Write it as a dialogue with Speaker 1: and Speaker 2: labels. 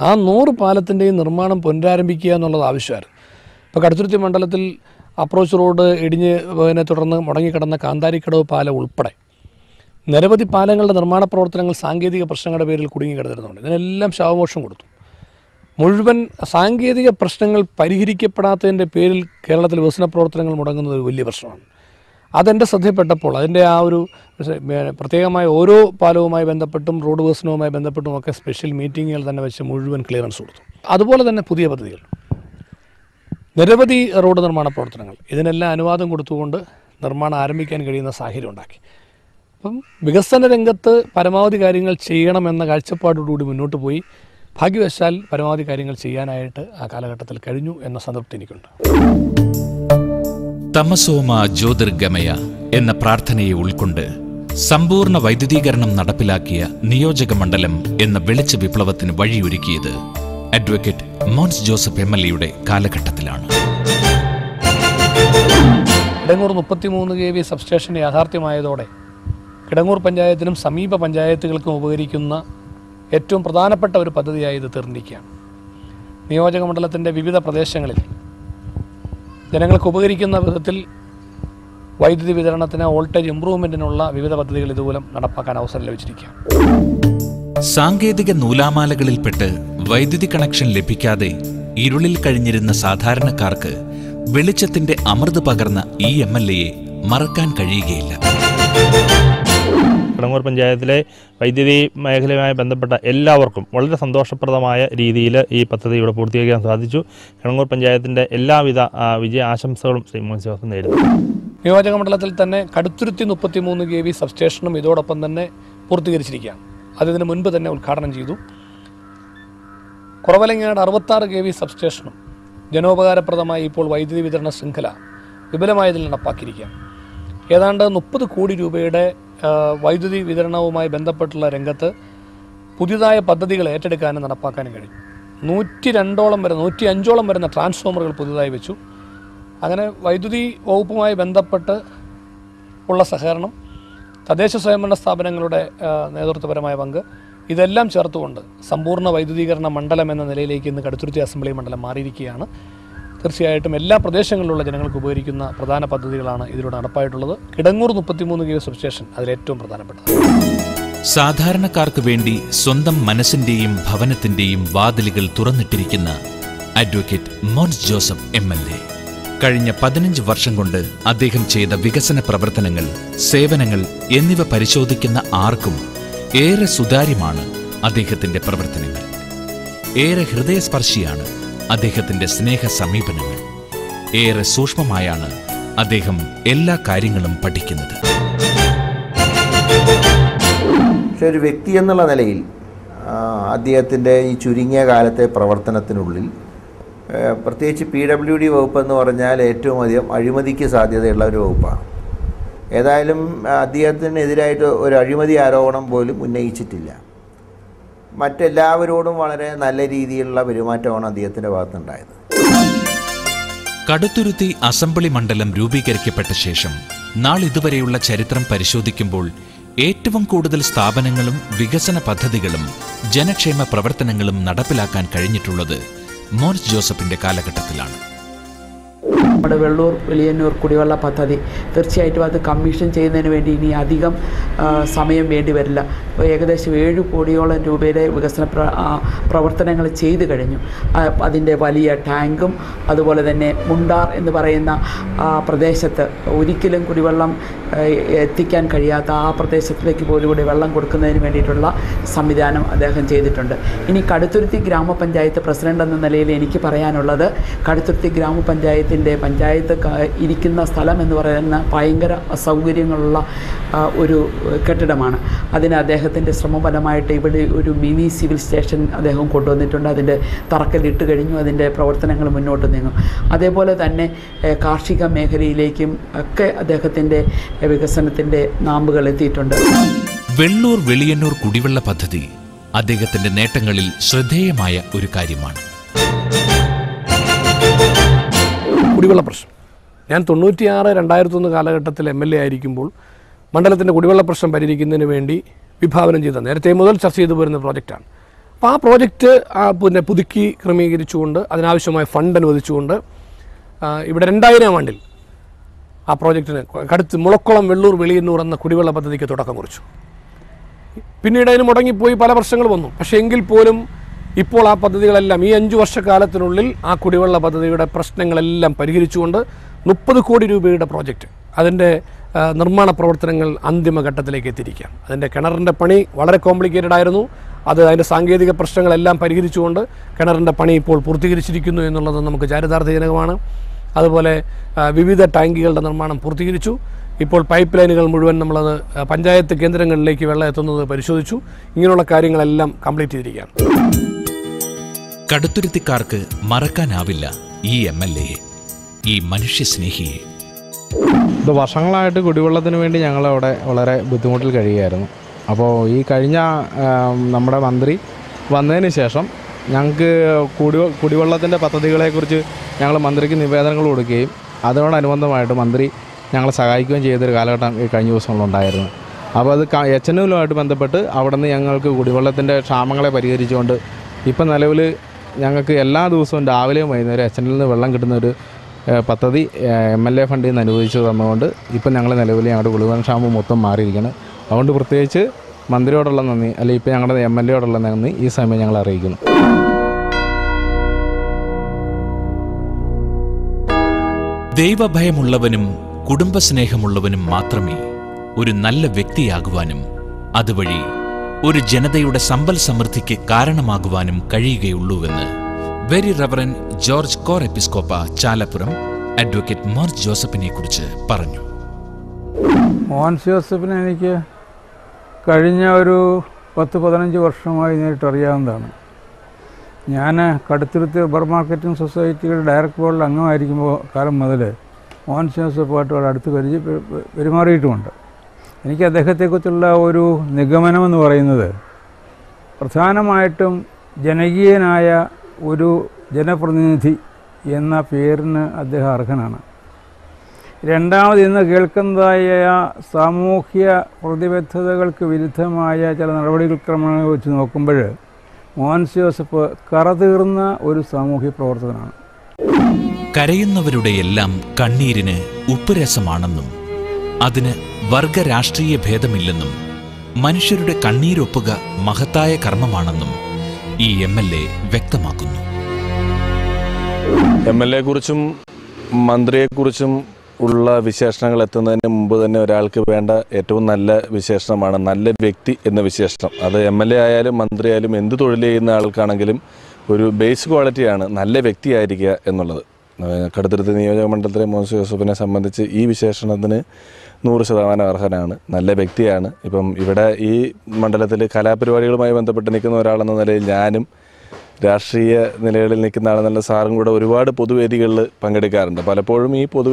Speaker 1: ആ നൂറ് പാലത്തിന്റെയും നിർമ്മാണം പുനരാരംഭിക്കുക എന്നുള്ളത് ആവശ്യമായിരുന്നു. ഇപ്പോൾ കടുത്തുരുത്തി മണ്ഡലത്തിൽ അപ്രോച്ച് റോഡ് ഇടിഞ്ഞ് പോയതിനെ തുടർന്ന് മുടങ്ങിക്കിടന്ന കാന്താരിക്കടവ് പാലം ഉൾപ്പെടെ നിരവധി പാലങ്ങളുടെ നിർമ്മാണ പ്രവർത്തനങ്ങൾ സാങ്കേതിക പ്രശ്നങ്ങളുടെ പേരിൽ കുടുങ്ങി കിടന്നിരുന്നുണ്ട്. ഇതിനെല്ലാം ശവമോഷം കൊടുത്തു. മുഴുവൻ സാങ്കേതിക പ്രശ്നങ്ങൾ പരിഹരിക്കപ്പെടാത്തതിന്റെ പേരിൽ കേരളത്തിൽ വികസന പ്രവർത്തനങ്ങൾ മുടങ്ങുന്നത് ഒരു വലിയ പ്രശ്നമാണ്. അതെന്റെ ശ്രദ്ധയിൽപ്പെട്ടപ്പോൾ അതിന്റെ ആ ഒരു പ്രത്യേകമായി ഓരോ പാലവുമായി ബന്ധപ്പെട്ടും റോഡ് വികസനവുമായി ബന്ധപ്പെട്ടും ഒക്കെ സ്പെഷ്യൽ മീറ്റിങ്ങുകൾ തന്നെ വെച്ച് മുഴുവൻ ക്ലിയറൻസ് കൊടുത്തു. അതുപോലെ തന്നെ പുതിയ പദ്ധതികൾ. നിരവധി റോഡ് നിർമ്മാണ പ്രവർത്തനങ്ങൾ. ഇതിനെല്ലാം അനുവാദം കൊടുത്തുകൊണ്ട് നിർമ്മാണം ആരംഭിക്കാൻ കഴിയുന്ന സാഹചര്യം ഉണ്ടാക്കി. അപ്പം വികസന രംഗത്ത് പരമാവധി കാര്യങ്ങൾ ചെയ്യണമെന്ന കാഴ്ചപ്പാടോടുകൂടി മുന്നോട്ട് പോയി. ഭാഗ്യവശാൽ പരമാവധി കാര്യങ്ങൾ ചെയ്യാനായിട്ട് ആ കാലഘട്ടത്തിൽ കഴിഞ്ഞു എന്ന സംതൃപ്തി എനിക്കുണ്ട്.
Speaker 2: തമസോമ ജ്യോതിർഗമയ എന്ന പ്രാർത്ഥനയെ ഉൾക്കൊണ്ട് സമ്പൂർണ വൈദ്യുതീകരണം നടപ്പിലാക്കിയ നിയോജക മണ്ഡലം എന്ന വെളിച്ച വിപ്ലവത്തിന് വഴിയൊരുക്കിയത് advocate Mons Joseph M L എയുടെ കാലഘട്ടത്തിലാണ്.
Speaker 1: കിടങ്ങൂർ മുപ്പത്തിമൂന്ന് കെ വി സബ്സ്റ്റേഷൻ യാഥാർത്ഥ്യമായതോടെ കിടങ്ങൂർ പഞ്ചായത്തിനും സമീപ പഞ്ചായത്തുകൾക്കും ഉപകരിക്കുന്ന ഏറ്റവും പ്രധാനപ്പെട്ട ഒരു പദ്ധതിയായി ഇത് തീർന്നിരിക്കുകയാണ്. നിയോജക മണ്ഡലത്തിന്റെ വിവിധ പ്രദേശങ്ങളിൽ ജനങ്ങൾക്ക് ഉപകരിക്കുന്ന വിധത്തിൽ വൈദ്യുതി വിതരണത്തിന് വോൾട്ടേജ് ഇംപ്രൂവ്മെന്റിനുള്ള വിവിധ പദ്ധതികൾ ഇതുമൂലം നടപ്പാക്കാൻ അവസരം ലഭിച്ചിരിക്കുക
Speaker 2: സാങ്കേതിക നൂലാമാലകളിൽപ്പെട്ട് വൈദ്യുതി കണക്ഷൻ ലഭിക്കാതെ ഇരുളിൽ കഴിഞ്ഞിരുന്ന സാധാരണക്കാർക്ക് വെളിച്ചത്തിന്റെ അമൃത് പകർന്ന ഈ എം എൽ എയെ മറക്കാൻ കഴിയുകയില്ല.
Speaker 3: കിടങ്ങൂർ പഞ്ചായത്തിലെ വൈദ്യുതി മേഖലയുമായി ബന്ധപ്പെട്ട എല്ലാവർക്കും വളരെ സന്തോഷപ്രദമായ രീതിയിൽ ഈ പദ്ധതി ഇവിടെ പൂർത്തീകരിക്കാൻ സാധിച്ചു. കിടങ്ങൂർ പഞ്ചായത്തിന്റെ എല്ലാവിധ വിജയ ആശംസകളും ശ്രീ മോഹൻ ജോസഫ് നേരുന്നു.
Speaker 1: നിയോജക മണ്ഡലത്തിൽ തന്നെ കടുത്തുരുത്തി മുപ്പത്തിമൂന്ന് കെ വി സബ്സ്റ്റേഷനും ഇതോടൊപ്പം തന്നെ പൂർത്തീകരിച്ചിരിക്കുകയാണ്. അതിന് മുൻപ് തന്നെ ഉദ്ഘാടനം ചെയ്തു. കുറവലങ്ങാട് അറുപത്താറ് കെ വി സബ്സ്റ്റേഷനും ജനോപകാരപ്രദമായി ഇപ്പോൾ വൈദ്യുതി വിതരണ ശൃംഖല വിപുലമായതിൽ നടപ്പാക്കിയിരിക്കുകയാണ്. ഏതാണ്ട് മുപ്പത് കോടി രൂപയുടെ വൈദ്യുതി വിതരണവുമായി ബന്ധപ്പെട്ടുള്ള രംഗത്ത് പുതിയതായ പദ്ധതികൾ ഏറ്റെടുക്കാനും നടപ്പാക്കാനും കഴിഞ്ഞു നൂറ്റി രണ്ടോളം വരുന്ന നൂറ്റി അഞ്ചോളം വരുന്ന ട്രാൻസ്ഫോമറുകൾ പുതിയതായി വെച്ചു. അങ്ങനെ വൈദ്യുതി വകുപ്പുമായി ബന്ധപ്പെട്ട് ഉള്ള സഹകരണം തദ്ദേശ സ്വയംഭരണ സ്ഥാപനങ്ങളുടെ നേതൃത്വപരമായ പങ്ക് ഇതെല്ലാം ചേർത്തുകൊണ്ട് സമ്പൂർണ വൈദ്യുതീകരണ മണ്ഡലം എന്ന നിലയിലേക്ക് ഇന്ന് കടുത്തുരുത്തി അസംബ്ലി മണ്ഡലം മാറിയിരിക്കുകയാണ്. തീർച്ചയായിട്ടും എല്ലാ പ്രദേശങ്ങളിലുള്ള ജനങ്ങൾക്ക് ഉപകരിക്കുന്ന പ്രധാന പദ്ധതികളാണ് ഇതിലൂടെ നടപ്പായിട്ടുള്ളത്. കിടങ്ങൂർ മുപ്പത്തിമൂന്ന് കെ സബ്സ്റ്റേഷൻ അതിലേറ്റവും പ്രധാനപ്പെട്ടത്.
Speaker 2: സാധാരണക്കാർക്ക് വേണ്ടി സ്വന്തം മനസ്സിന്റെയും ഭവനത്തിന്റെയും വാതിലുകൾ തുറന്നിട്ടിരിക്കുന്ന advocate Mons Joseph M L A. കഴിഞ്ഞ പതിനഞ്ച് വർഷം കൊണ്ട് അദ്ദേഹം ചെയ്ത വികസന പ്രവർത്തനങ്ങൾ സേവനങ്ങൾ എന്നിവ പരിശോധിക്കുന്ന ആർക്കും ഏറെ സുതാര്യമാണ് അദ്ദേഹത്തിന്റെ പ്രവർത്തനങ്ങൾ. ഏറെ ഹൃദയസ്പർശിയാണ് അദ്ദേഹത്തിന്റെ സ്നേഹ സമീപനങ്ങൾ ഏറെ സൂക്ഷ്മമായാണ് അദ്ദേഹം എല്ലാ കാര്യങ്ങളും പഠിക്കുന്നത്.
Speaker 4: പക്ഷെ ഒരു വ്യക്തി എന്നുള്ള നിലയിൽ അദ്ദേഹത്തിന്റെ ഈ ചുരുങ്ങിയ കാലത്തെ പ്രവർത്തനത്തിനുള്ളിൽ പ്രത്യേകിച്ച് പി ഡബ്ല്യു ഡി വകുപ്പ് എന്ന് പറഞ്ഞാൽ ഏറ്റവും അധികം അഴിമതിക്ക് സാധ്യതയുള്ള ഒരു വകുപ്പാണ്. ഏതായാലും അദ്ദേഹത്തിനെതിരായിട്ട് ഒരു അഴിമതി ആരോപണം പോലും ഉന്നയിച്ചിട്ടില്ല. മറ്റെല്ലാവരോടും വളരെ നല്ല രീതിയിലുള്ള പെരുമാറ്റമാണ് അദ്ദേഹത്തിന്റെ ഭാഗത്തുണ്ടായത്
Speaker 2: കടുത്തുരുത്തി അസംബ്ലി മണ്ഡലം രൂപീകരിക്കപ്പെട്ട ശേഷം നാളിതുവരെയുള്ള ചരിത്രം പരിശോധിക്കുമ്പോൾ ഏറ്റവും കൂടുതൽ സ്ഥാപനങ്ങളും വികസന പദ്ധതികളും ജനക്ഷേമ പ്രവർത്തനങ്ങളും നടപ്പിലാക്കാൻ കഴിഞ്ഞിട്ടുള്ളത് മോൻസ് ജോസഫിന്റെ കാലഘട്ടത്തിലാണ്.
Speaker 5: നമ്മുടെ വെള്ളൂർ വെളിയന്നൂർ കുടിവെള്ള പദ്ധതി. തീർച്ചയായിട്ടും അത് കമ്മീഷൻ ചെയ്യുന്നതിന് വേണ്ടി ഇനി അധികം സമയം വേണ്ടി വരില്ല. ഏകദേശം ഏഴ് കോടിയോളം രൂപയുടെ വികസന പ്ര പ്രവർത്തനങ്ങൾ ചെയ്തു കഴിഞ്ഞു. അതിന്റെ വലിയ ടാങ്കും അതുപോലെ തന്നെ മുണ്ടാർ എന്ന് പറയുന്ന പ്രദേശത്ത് ഒരിക്കലും കുടിവെള്ളം എത്തിക്കാൻ കഴിയാത്ത ആ പ്രദേശത്തിലേക്ക് പോലും കൂടി വെള്ളം കൊടുക്കുന്നതിന് വേണ്ടിയിട്ടുള്ള സംവിധാനം അദ്ദേഹം ചെയ്തിട്ടുണ്ട്. ഇനി കടുത്തുരുത്തി ഗ്രാമപഞ്ചായത്ത് പ്രസിഡന്റ് എന്ന നിലയിൽ എനിക്ക് പറയാനുള്ളത് കടുത്തുരുത്തി ഗ്രാമപഞ്ചായത്തിന്റെ പഞ്ചായത്ത് ഇരിക്കുന്ന സ്ഥലം എന്ന് പറയുന്ന ഭയങ്കര സൗകര്യങ്ങളുള്ള ഒരു കെട്ടിടമാണ്. അതിന് അദ്ദേഹത്തിന്റെ ശ്രമഫലമായിട്ട് ഇവിടെ ഒരു മിനി സിവിൽ സ്റ്റേഷൻ അദ്ദേഹം കൊണ്ടുവന്നിട്ടുണ്ട്. അതിന്റെ തറക്കല്ലിട്ട് കഴിഞ്ഞു. അതിന്റെ പ്രവർത്തനങ്ങൾ മുന്നോട്ട് നീങ്ങും. അതേപോലെ തന്നെ കാർഷിക മേഖലയിലേക്കും ഒക്കെ അദ്ദേഹത്തിന്റെ വികസനത്തിന്റെ നാമ്പുകൾ എത്തിയിട്ടുണ്ട്.
Speaker 2: വെള്ളൂർ വെളിയന്നൂർ കുടിവെള്ള പദ്ധതി അദ്ദേഹത്തിന്റെ നേട്ടങ്ങളിൽ ശ്രദ്ധേയമായ ഒരു കാര്യമാണ്.
Speaker 1: കുടിവെള്ള പ്രശ്നം. ഞാൻ തൊണ്ണൂറ്റിയാറ് രണ്ടായിരത്തൊന്ന് കാലഘട്ടത്തിൽ എം എൽ എ ആയിരിക്കുമ്പോൾ മണ്ഡലത്തിന്റെ കുടിവെള്ള പ്രശ്നം പരിഹരിക്കുന്നതിന് വേണ്ടി വിഭാവനം ചെയ്ത നേരത്തെ മുതൽ ചർച്ച ചെയ്തു പോരുന്ന പ്രോജക്റ്റാണ് അപ്പോൾ ആ പ്രോജക്റ്റ് പിന്നെ പുതുക്കി ക്രമീകരിച്ചുകൊണ്ട് അതിനാവശ്യമായ ഫണ്ട് അനുവദിച്ചുകൊണ്ട് ഇവിടെ രണ്ടായിരം ആണ്ടിൽ ആ പ്രോജക്റ്റിന് കടുത്ത് മുളക്കുളം വെള്ളൂർ വെളിയന്നൂർ എന്ന കുടിവെള്ള പദ്ധതിക്ക് തുടക്കം കുറിച്ചു. പിന്നീട് അതിന് മുടങ്ങിപ്പോയി പല പ്രശ്നങ്ങൾ വന്നു. പക്ഷേ എങ്കിൽ പോലും ഇപ്പോൾ ആ പദ്ധതികളെല്ലാം ഈ അഞ്ചു വർഷക്കാലത്തിനുള്ളിൽ ആ കുടിവെള്ള പദ്ധതിയുടെ പ്രശ്നങ്ങളെല്ലാം പരിഹരിച്ചുകൊണ്ട് മുപ്പത് കോടി രൂപയുടെ പ്രോജക്റ്റ് അതിന്റെ നിർമ്മാണ പ്രവർത്തനങ്ങൾ അന്തിമഘട്ടത്തിലേക്ക് എത്തിയിരിക്കുകയാണ്. അതിന്റെ കിണറിന്റെ പണി വളരെ കോംപ്ലിക്കേറ്റഡ് ആയിരുന്നു. അത് അതിന്റെ സാങ്കേതിക പ്രശ്നങ്ങളെല്ലാം പരിഹരിച്ചുകൊണ്ട് കിണറിന്റെ പണി ഇപ്പോൾ പൂർത്തീകരിച്ചിരിക്കുന്നു എന്നുള്ളത് നമുക്ക് ചാരിതാർത്ഥ്യജനകമാണ്. അതുപോലെ വിവിധ ടാങ്കുകളുടെ നിർമ്മാണം പൂർത്തീകരിച്ചു. ഇപ്പോൾ പൈപ്പ് ലൈനുകൾ മുഴുവൻ നമ്മളത് പഞ്ചായത്ത് കേന്ദ്രങ്ങളിലേക്ക് വെള്ളം എത്തുന്നത് പരിശോധിച്ചു. ഇങ്ങനെയുള്ള കാര്യങ്ങളെല്ലാം കംപ്ലീറ്റ് ചെയ്തിരിക്കുകയാണ്.
Speaker 2: കടുത്തുരുത്തിക്കാർക്ക് മറക്കാനാവില്ല ഈ എം എൽ എയെ ഈ മനുഷ്യസ്നേഹിയെ.
Speaker 6: ഇത് വർഷങ്ങളായിട്ട് കുടിവെള്ളത്തിന് വേണ്ടി ഞങ്ങളവിടെ വളരെ ബുദ്ധിമുട്ടിൽ കഴിയുമായിരുന്നു അപ്പോൾ ഈ കഴിഞ്ഞ നമ്മുടെ മന്ത്രി വന്നതിന് ശേഷം ഞങ്ങൾക്ക് കുടി കുടിവെള്ളത്തിന്റെ പദ്ധതികളെക്കുറിച്ച് ഞങ്ങൾ മന്ത്രിക്ക് നിവേദനങ്ങൾ കൊടുക്കുകയും അതിനോടനുബന്ധമായിട്ട് മന്ത്രി ഞങ്ങളെ സഹായിക്കുകയും ചെയ്തൊരു കാലഘട്ടം ഈ കഴിഞ്ഞ ദിവസങ്ങളുണ്ടായിരുന്നു അപ്പോൾ അത് എച്ച് എൻ എല്ലുമായിട്ട് ബന്ധപ്പെട്ട് അവിടെ നിന്ന് ഞങ്ങൾക്ക് കുടിവെള്ളത്തിന്റെ ക്ഷാമങ്ങളെ പരിഹരിച്ചുകൊണ്ട് ഇപ്പം നിലവിൽ ഞങ്ങൾക്ക് എല്ലാ ദിവസവും രാവിലെയും വൈകുന്നേരം എച്ച് നിന്ന് വെള്ളം കിട്ടുന്ന ഒരു പദ്ധതി എം എൽ എ ഫണ്ടിൽ നിന്ന് അനുവദിച്ചു തന്നുകൊണ്ട് ഇപ്പം ഞങ്ങൾ നിലവിൽ ഞങ്ങളുടെ കുടിവെള്ള ക്ഷാമ്പ് മൊത്തം മാറിയിരിക്കുകയാണ്. അതുകൊണ്ട് പ്രത്യേകിച്ച് മന്ത്രിയോടുള്ള നന്ദി അല്ലെങ്കിൽ ഇപ്പം ഞങ്ങളുടെ എം എൽ എയോടുള്ള നന്ദി ഈ സമയം ഞങ്ങൾ അറിയിക്കുന്നു.
Speaker 2: ദൈവഭയമുള്ളവനും കുടുംബസ്നേഹമുള്ളവനും മാത്രമേ ഒരു നല്ല വ്യക്തിയാകുവാനും അതുവഴി ഒരു ജനതയുടെ സമ്പൽ സമൃദ്ധിക്ക് കാരണമാകുവാനും കഴിയുകയുള്ളൂവെന്ന് very reverend George Cor Episcopa Chalappuram advocate Mor ജോസഫിനെ കുറിച്ച് പറഞ്ഞു.
Speaker 7: മോൻ ജോസഫിനെ എനിക്ക് കഴിഞ്ഞ ഒരു പത്ത് പതിനഞ്ച് വർഷമായി നേരിട്ട് അറിയാവുന്നതാണ്. ഞാൻ കടുത്തിരുത്ത് റബ്ബർ മാർക്കറ്റിംഗ് സൊസൈറ്റിയുടെ ഡയറക്ടർ ബോർഡിൽ അംഗമായിരിക്കുമ്പോൾ കാലം മുതൽ മോഹൻ പാട്ടുകൾ അടുത്ത് പരിചയ പെരുമാറിയിട്ടുമുണ്ട്. എനിക്ക് അദ്ദേഹത്തെക്കുറിച്ചുള്ള ഒരു നിഗമനമെന്ന് പറയുന്നത് പ്രധാനമായിട്ടും ജനകീയനായ ഒരു ജനപ്രതിനിധി എന്ന പേരിന് അദ്ദേഹം അർഹനാണ്. രണ്ടാമത് ഇന്ന് കേൾക്കുന്നതായ സാമൂഹ്യ പ്രതിബദ്ധതകൾക്ക് വിരുദ്ധമായ ചില നടപടികൾ ക്രമങ്ങൾ വെച്ച് നോക്കുമ്പോൾ മോഹൻസ് ജോസഫ് കറതീർന്ന ഒരു സാമൂഹ്യ പ്രവർത്തകനാണ്.
Speaker 2: കരയുന്നവരുടെ എല്ലാം കണ്ണീരിന് ഉപ്പുരസമാണെന്നും അതിന് വർഗരാഷ്ട്രീയ ഭേദമില്ലെന്നും മനുഷ്യരുടെ കണ്ണീരൊപ്പുക മഹത്തായ കർമ്മമാണെന്നും ഈ എം എൽ എ വ്യക്തമാക്കുന്നു.
Speaker 8: എം എൽ എ കുറിച്ചും മന്ത്രിയെക്കുറിച്ചും ഉള്ള വിശേഷണങ്ങൾ എത്തുന്നതിന് മുമ്പ് തന്നെ ഒരാൾക്ക് വേണ്ട ഏറ്റവും നല്ല വിശേഷണമാണ് നല്ല വ്യക്തി എന്ന വിശേഷണം. അത് എം എൽ എ ആയാലും മന്ത്രി ആയാലും എന്ത് തൊഴിൽ ചെയ്യുന്ന ആൾക്കാണെങ്കിലും ഒരു ബേസ് ക്വാളിറ്റിയാണ് നല്ല വ്യക്തിയായിരിക്കുക എന്നുള്ളത്. കടുത്തുരുത്ത് നിയോജക മണ്ഡലത്തിലെ മോൻസ് ജോസഫിനെ സംബന്ധിച്ച് ഈ വിശേഷണത്തിന് നൂറ് ശതമാനം അർഹനാണ്. നല്ല വ്യക്തിയാണ്. ഇപ്പം ഇവിടെ ഈ മണ്ഡലത്തിൽ കലാപരിപാടികളുമായി ബന്ധപ്പെട്ട് നിൽക്കുന്ന ഒരാളെന്ന നിലയിൽ ഞാനും രാഷ്ട്രീയ നിലകളിൽ നിൽക്കുന്ന ആളെന്നുള്ള സാറും കൂടെ ഒരുപാട് പൊതുവേദികളിൽ പങ്കെടുക്കാറുണ്ട്. പലപ്പോഴും ഈ പൊതു